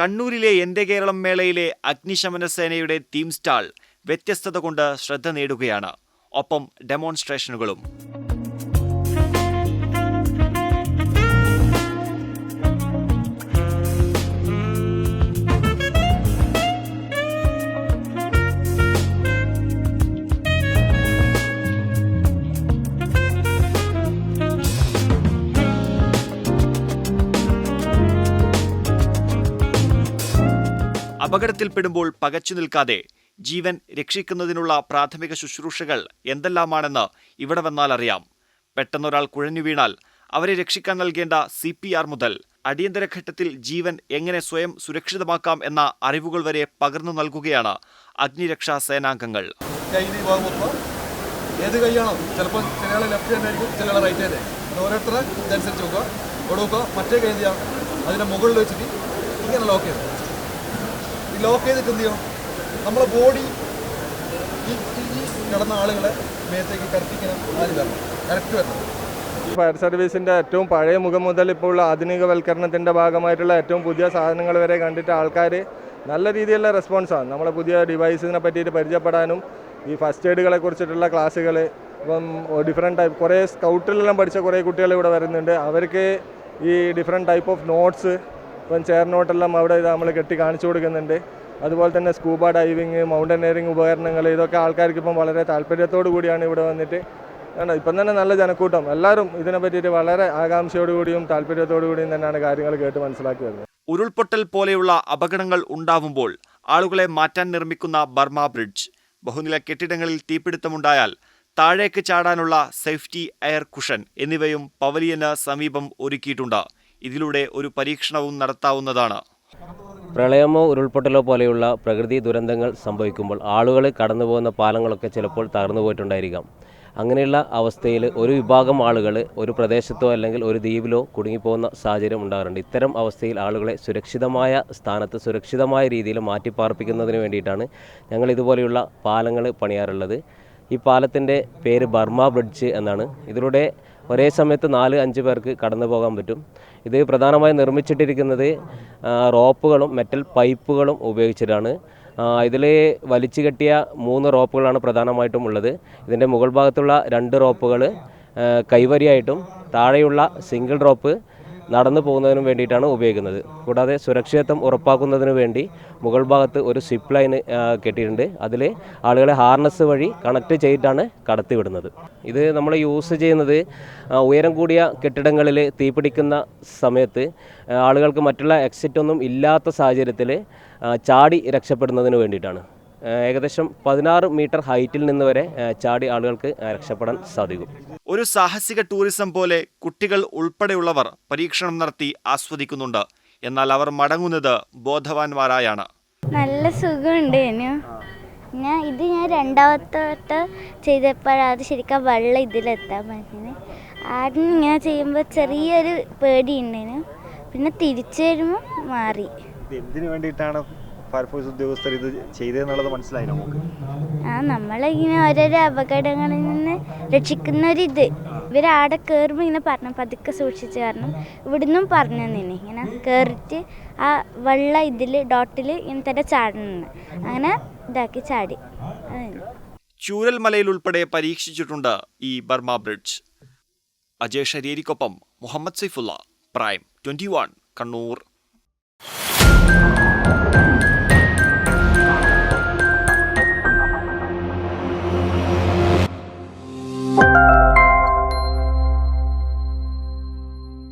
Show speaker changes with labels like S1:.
S1: കണ്ണൂരിലെ എന്റെ കേരളം മേളയിലെ അഗ്നിശമന സേനയുടെ തീം സ്റ്റാൾ വ്യത്യസ്തത കൊണ്ട് ശ്രദ്ധ നേടുകയാണ്. ഒപ്പം ഡെമോൺസ്ട്രേഷനുകളും. അപകടത്തിൽപ്പെടുമ്പോൾ പകച്ചു നിൽക്കാതെ ജീവൻ രക്ഷിക്കുന്നതിനുള്ള പ്രാഥമിക ശുശ്രൂഷകൾ എന്തെല്ലാമാണെന്ന് ഇവിടെ വന്നാൽ അറിയാം. പെട്ടെന്നൊരാൾ കുഴഞ്ഞു വീണാൽ അവരെ രക്ഷിക്കാൻ നൽകേണ്ട സി പി ആർ മുതൽ അടിയന്തര ഘട്ടത്തിൽ ജീവൻ എങ്ങനെ സ്വയം സുരക്ഷിതമാക്കാം എന്ന അറിവുകൾ വരെ പകർന്നു നൽകുകയാണ് അഗ്നിരക്ഷാ സേനാംഗങ്ങൾ.
S2: ഏത് കൈയാണോ? ചിലപ്പോൾ ചില ലെഫ്റ്റ് ഹാൻഡ് ആയിരിക്കും ചില റൈറ്റ് ഹാൻഡ് അത് ഓരോരുത്തരെ ഇതനുസരിച്ച് നോക്കുക. ഇവിടെ വെക്കുക മറ്റേ കൈ ചെയ്യാം അതിന്റെ മുകളിൽ വെച്ചിട്ട് ഇങ്ങനെ ലോക്ക് ചെയ്ത് ഈ ലോക്ക് ചെയ്തിട്ട് എന്ത് ചെയ്യണം നമ്മളെ ബോഡി ഈ കിടന്ന ആളുകളെ മേത്തേക്ക് കറക്റ്റിങ്ങനെ ആദ്യം വരണം. കറക്റ്റ് വരണം
S3: ഫയർ സർവീസിന്റെ ഏറ്റവും പഴയ മുഖം മുതൽ ഇപ്പോൾ ഉള്ള ആധുനികവൽക്കരണത്തിന്റെ ഭാഗമായിട്ടുള്ള ഏറ്റവും പുതിയ സാധനങ്ങൾ വരെ കണ്ടിട്ട് ആൾക്കാർ നല്ല രീതിയിലുള്ള റെസ്പോൺസാണ് നമ്മളെ പുതിയ ഡിവൈസിനെ പറ്റിയിട്ട് പരിചയപ്പെടാനും ഈ ഫസ്റ്റ് എയ്ഡുകളെ കുറിച്ചിട്ടുള്ള ക്ലാസ്സുകൾ ഇപ്പം ഡിഫറെന്റ് ടൈപ്പ് കുറേ സ്കൗട്ടിലെല്ലാം പഠിച്ച കുറേ കുട്ടികൾ ഇവിടെ വരുന്നുണ്ട്. അവർക്ക് ഈ ഡിഫറെന്റ് ടൈപ്പ് ഓഫ് നോട്ട്സ് ഇപ്പം ചേർന്നോട്ടെല്ലാം നോട്ടെല്ലാം അവിടെ നമ്മൾ കെട്ടി കാണിച്ചു കൊടുക്കുന്നുണ്ട്. അതുപോലെ തന്നെ സ്കൂബ ഡൈവിങ് മൗണ്ടനറിങ് ഉപകരണങ്ങൾ ഇതൊക്കെ ആൾക്കാർക്ക് ഇപ്പം വളരെ താല്പര്യത്തോടു കൂടിയാണ് ഇവിടെ വന്നിട്ട്. കാരണം ഇപ്പം തന്നെ നല്ല ജനക്കൂട്ടം. എല്ലാവരും ഇതിനെ പറ്റിയിട്ട് വളരെ ആകാംക്ഷയോടുകൂടിയും താല്പര്യത്തോടു കൂടിയും തന്നെയാണ് കാര്യങ്ങൾ കേട്ട് മനസ്സിലാക്കി വരുന്നത്.
S1: ഉരുൾപൊട്ടൽ പോലെയുള്ള അപകടങ്ങൾ ഉണ്ടാവുമ്പോൾ ആളുകളെ മാറ്റാൻ നിർമ്മിക്കുന്ന ബർമ ബ്രിഡ്ജ്. ബഹുനില കെട്ടിടങ്ങളിൽ തീപിടുത്തമുണ്ടായാൽ താഴേക്ക് ചാടാനുള്ള സേഫ്റ്റി എയർ കുഷൻ എന്നിവയും പവലിയന് സമീപം ഒരുക്കിയിട്ടുണ്ട്. ഇതിലൂടെ ഒരു പരീക്ഷണവും നടത്താവുന്നതാണ്.
S4: പ്രളയമോ ഉരുൾപൊട്ടലോ പോലെയുള്ള പ്രകൃതി ദുരന്തങ്ങൾ സംഭവിക്കുമ്പോൾ ആളുകൾ കടന്നുപോകുന്ന പാലങ്ങളൊക്കെ ചിലപ്പോൾ തകർന്നു പോയിട്ടുണ്ടായിരിക്കാം. അങ്ങനെയുള്ള അവസ്ഥയിൽ ഒരു വിഭാഗം ആളുകൾ ഒരു പ്രദേശത്തോ അല്ലെങ്കിൽ ഒരു ദ്വീപിലോ കുടുങ്ങിപ്പോകുന്ന സാഹചര്യം ഉണ്ടാകാറുണ്ട്. ഇത്തരം അവസ്ഥയിൽ ആളുകളെ സുരക്ഷിതമായ സ്ഥാനത്ത് സുരക്ഷിതമായ രീതിയിൽ മാറ്റിപ്പാർപ്പിക്കുന്നതിന് വേണ്ടിയിട്ടാണ് ഞങ്ങൾ ഇതുപോലെയുള്ള പാലങ്ങൾ പണിയാറുള്ളത്. ഈ പാലത്തിന്റെ പേര് ബർമ ബ്രിഡ്ജ് എന്നാണ്. ഇതിലൂടെ ഒരേ സമയത്ത് നാല് അഞ്ച് പേർക്ക് കടന്നു പോകാൻ പറ്റും. ഇത് പ്രധാനമായും നിർമ്മിച്ചിട്ടിരിക്കുന്നത് റോപ്പുകളും മെറ്റൽ പൈപ്പുകളും ഉപയോഗിച്ചിട്ടാണ്. ഇതിൽ വലിച്ചു കെട്ടിയ മൂന്ന് റോപ്പുകളാണ് പ്രധാനമായിട്ടും ഉള്ളത്. ഇതിന്റെ മുകൾ ഭാഗത്തുള്ള രണ്ട് റോപ്പുകൾ കൈവരിയായിട്ടും താഴെയുള്ള സിംഗിൾ റോപ്പ് നടന്നു പോകുന്നതിനും വേണ്ടിയിട്ടാണ് ഉപയോഗിക്കുന്നത്. കൂടാതെ സുരക്ഷിതത്വം ഉറപ്പാക്കുന്നതിന് വേണ്ടി മുകൾ ഭാഗത്ത് ഒരു സിപ്പ് ലൈൻ കെട്ടിയിട്ടുണ്ട്. അതിൽ ആളുകളെ ഹാർനസ് വഴി കണക്ട് ചെയ്തിട്ടാണ് കടത്തിവിടുന്നത്. ഇത് നമ്മൾ യൂസ് ചെയ്യുന്നത് ഉയരം കൂടിയ കെട്ടിടങ്ങളിൽ തീപിടിക്കുന്ന സമയത്ത് ആളുകൾക്ക് മറ്റുള്ള എക്സിറ്റ് ഒന്നും ഇല്ലാത്ത സാഹചര്യത്തിൽ ചാടി രക്ഷപ്പെടുന്നതിന് വേണ്ടിയിട്ടാണ്. ഏകദേശം പതിനാറ് മീറ്റർ ഹൈറ്റിൽ നിന്ന് വരെ ചാടി ആളുകൾക്ക് രക്ഷപ്പെടാൻ സാധിക്കും.
S1: ഒരു സാഹസിക ടൂറിസം പോലെ കുട്ടികൾ ഉൾപ്പെടെയുള്ളവർ പരീക്ഷണം നടത്തി ആസ്വദിക്കുന്നുണ്ട്. എന്നാൽ അവർ മടങ്ങുന്നത് ബോധവാന്മാരായാണ്.
S5: നല്ല സുഖമുണ്ട് ഞാൻ ഇത് ഞാൻ രണ്ടാമത്തെ വട്ടം ചെയ്തപ്പോഴാണ് ശരിക്കും വെള്ളം ഇതിലെത്താൻ പറ്റുന്നത് ആദ്യം ഇങ്ങനെ ചെയ്യുമ്പോൾ ചെറിയൊരു പേടിയുണ്ടേനു പിന്നെ തിരിച്ചു വരുമ്പോൾ മാറി.
S1: എന്തിനു വേണ്ടിയിട്ടാണ് ഫയർഫോഴ്സ് ഉദ്യോഗസ്ഥർ ഇത് ചെയ്തതെന്നുള്ളത് മനസ്സിലായി നമുക്ക്
S5: ആ നമ്മളിങ്ങനെ ഓരോരോ അപകടങ്ങളിൽ നിന്ന് രക്ഷിക്കുന്ന ഒരു ഇത് ഇവർ ആടെ കയറുമ്പോൾ ഇങ്ങനെ പറഞ്ഞു പതുക്കെ സൂക്ഷിച്ച് കാരണം ഇവിടുന്നും പറഞ്ഞു തന്നെ ഇങ്ങനെ കയറിയിട്ട് ആ വെള്ള ഇതിൽ ഡോട്ടിൽ ഇങ്ങനെ തന്നെ ചാടണമെന്ന് അങ്ങനെ ഇതാക്കി ചാടി. ചൂരൽ
S1: ചൂരൽമലയിൽ ഉൾപ്പെടെ പരീക്ഷിച്ചിട്ടുണ്ട് ഈ Burma bridge. Ajay ഷരീരിക്കൊപ്പം Muhammad Saifulla prime twenty one Kannur.